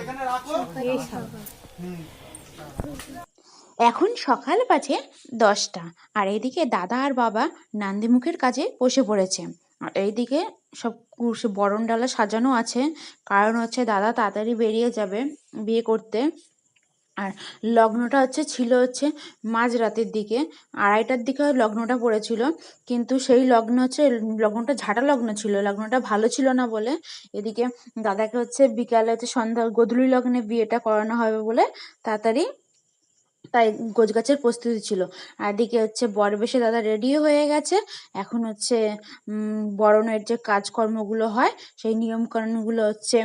এখানে রাখো। এখন সকাল বাজে দশটা আর এইদিকে দাদা আর বাবা নান্দিমুখের কাজে বসে পড়েছে। আর এইদিকে সব কুশ বরণ ডালা সাজানো আছে। কারণ হচ্ছে দাদা তাড়াতাড়ি বেরিয়ে যাবে বিয়ে করতে। আর লগ্নটা হচ্ছে, ছিল হচ্ছে মাঝরাতের দিকে। আড়াইটার দিকে লগ্নটা পড়েছিল, কিন্তু সেই লগ্ন হচ্ছে, লগ্নটা ঝাঁটা লগ্ন ছিল, লগ্নটা ভালো ছিল না বলে এদিকে দাদাকে হচ্ছে বিকালে হচ্ছে সন্ধ্যা, গোধূলি লগ্নে বিয়েটা করানো হবে বলে তাড়াতাড়ি তাই গোছগাছের প্রস্তুতি ছিল। আর এদিকে হচ্ছে বর বেশে দাদা রেডিও হয়ে গেছে, এখন হচ্ছে বরণের যে কাজকর্মগুলো হয়, সেই নিয়মকানুনগুলো হচ্ছে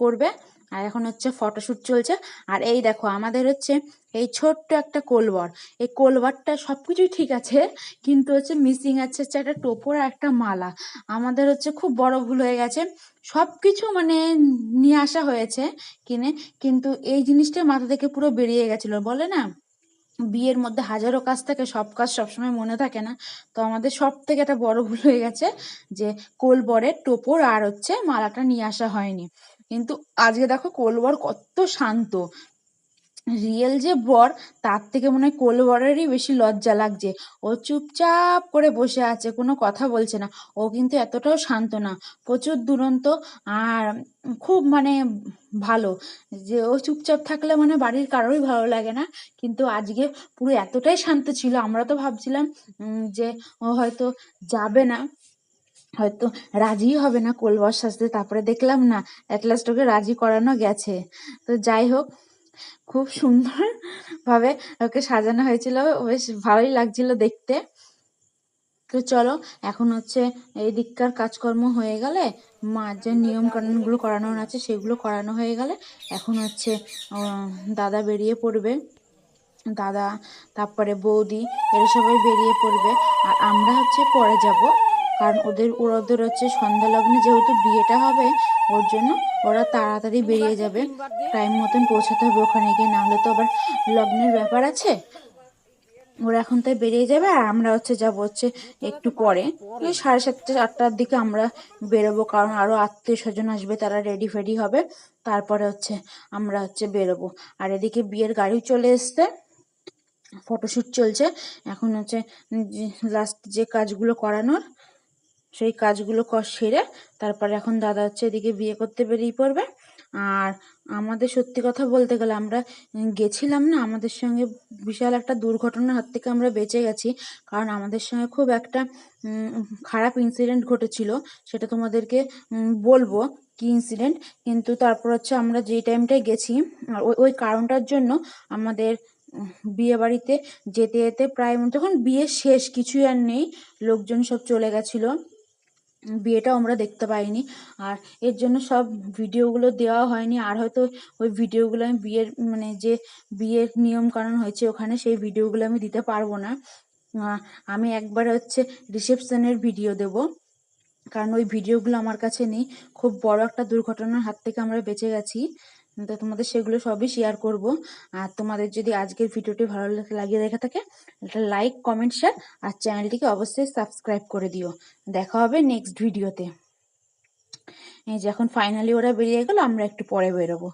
করবে। আর এখন হচ্ছে ফটোশ্যুট চলছে। আর এই দেখো, আমাদের হচ্ছে এই ছোট্ট একটা কোলবর। এই কোলবারটা সব কিছুই ঠিক আছে, কিন্তু হচ্ছে মিসিং আছে হচ্ছে একটা টোপর আর একটা মালা। আমাদের হচ্ছে খুব বড় ভুল হয়ে গেছে। সব কিছু মানে নিয়ে আসা হয়েছে কিনে, কিন্তু এই জিনিসটা মাথা থেকে পুরো বেরিয়ে গেছিল, বলে না? বিয়ের মধ্যে হাজারো কাজ থাকে, সব কাজ সবসময় মনে থাকে না। তো আমাদের সব থেকে একটা বড় ভুল হয়ে গেছে যে কোলবরের টোপর আর হচ্ছে মালাটা নিয়ে আসা হয়নি। কিন্তু আজকে দেখো কোলবর কত শান্ত। রিয়েল যে বর, তার থেকে মনে হয় কোলবরেরই বেশি লজ্জা লাগছে। ও চুপচাপ করে বসে আছে, কোনো কথা বলছে না। ও কিন্তু এতটাও শান্ত না। প্রচুর দুরন্ত আর খুব মানে ভালো। যে ও চুপচাপ থাকলে মানে বাড়ির কারোরই ভালো লাগে না। কিন্তু আজকে পুরো এতটাই শান্ত ছিল, আমরা তো ভাবছিলাম যে ও হয়তো যাবে না, হয়তো রাজি হবে না কোলবর সাজতে তারপরে দেখলাম না অ্যাট লাস্ট ওকে রাজি করানো গেছে। তো যাই হোক, খুব সুন্দর ভাবে ওকে সাজানো হয়েছিল। বেশ ভালোই লাগছিল দেখতে। তো চলো এখন হচ্ছে এই দিককার কাজকর্ম হয়ে গেলে মার যে নিয়ম কানুনগুলো করানোর আছে সেগুলো করানো হয়ে গেলে এখন হচ্ছে দাদা বেরিয়ে পড়বে। দাদা তারপরে বৌদি এরা সবাই বেরিয়ে পড়বে। আর আমরা হচ্ছে পরে যাব কারণ ওদের ওদের হচ্ছে সন্ধ্যা লগ্নে যেহেতু বিয়েটা হবে ওর জন্য ওরা তাড়াতাড়ি বেরিয়ে যাবে। টাইম মতন পৌঁছাতে হবে ওখানে গিয়ে নাহলে তো আবার লগ্নের ব্যাপার আছে। ওরা এখন তাই বেরিয়ে যাবে আর আমরা হচ্ছে যাব হচ্ছে একটু পরে। সাড়ে সাতটা, আটটার দিকে আমরা বেরোবো, কারণ আরও আত্মীয় স্বজন আসবে, তারা রেডি ফেডি হবে। তারপরে হচ্ছে আমরা হচ্ছে বেরোবো। আর এদিকে বিয়ের গাড়ি চলে এসছে ফটোশ্যুট চলছে। এখন হচ্ছে লাস্ট যে কাজগুলো করানোর, সেই কাজগুলো সেরে তারপরে এখন দাদা হচ্ছে এদিকে বিয়ে করতে বেরিয়ে পড়বে। আর আমাদের সত্যি কথা বলতে গেলে আমরা গেছিলাম না, আমাদের সঙ্গে বিশাল একটা দুর্ঘটনার হাত থেকে আমরা বেঁচে গেছি। কারণ আমাদের সঙ্গে খুব একটা খারাপ ইনসিডেন্ট ঘটেছিল, সেটা তোমাদেরকে বলব কি ইনসিডেন্ট কিন্তু তারপর হচ্ছে আমরা যে টাইমটায় গেছি, আর ওই ওই কারণটার জন্য আমাদের বিয়ে বাড়িতে যেতে যেতে প্রায় তখন বিয়ে শেষ কিছুই আর নেই, লোকজন সব চলে গেছিল। বিয়েটাও আমরা দেখতে পাইনি। আর এর জন্য সব ভিডিওগুলো দেওয়া হয়নি। আর হয়তো ওই ভিডিওগুলো আমি বিয়ের মানে যে বিয়ের নিয়ম কানুন হয়েছে ওখানে সেই ভিডিওগুলো আমি দিতে পারব না। আমি একবার হচ্ছে রিসেপশনের ভিডিও দেব। কারণ ওই ভিডিওগুলো আমার কাছে নেই। খুব বড় একটা দুর্ঘটনার হাত থেকে আমরা বেঁচে গেছি। তো তোমাদের সেগুলো সবই শেয়ার করব। আর তোমাদের যদি আজকের ভিডিওটি ভালো লাগিয়ে দেখে থাকে, একটা লাইক কমেন্ট শেয়ার আর চ্যানেলটিকে অবশ্যই সাবস্ক্রাইব করে দিও। দেখা হবে নেক্সট ভিডিওতে এই যে এখন ফাইনালি ওরা বেরিয়ে গেল, আমরা একটু পরে বেরোবো।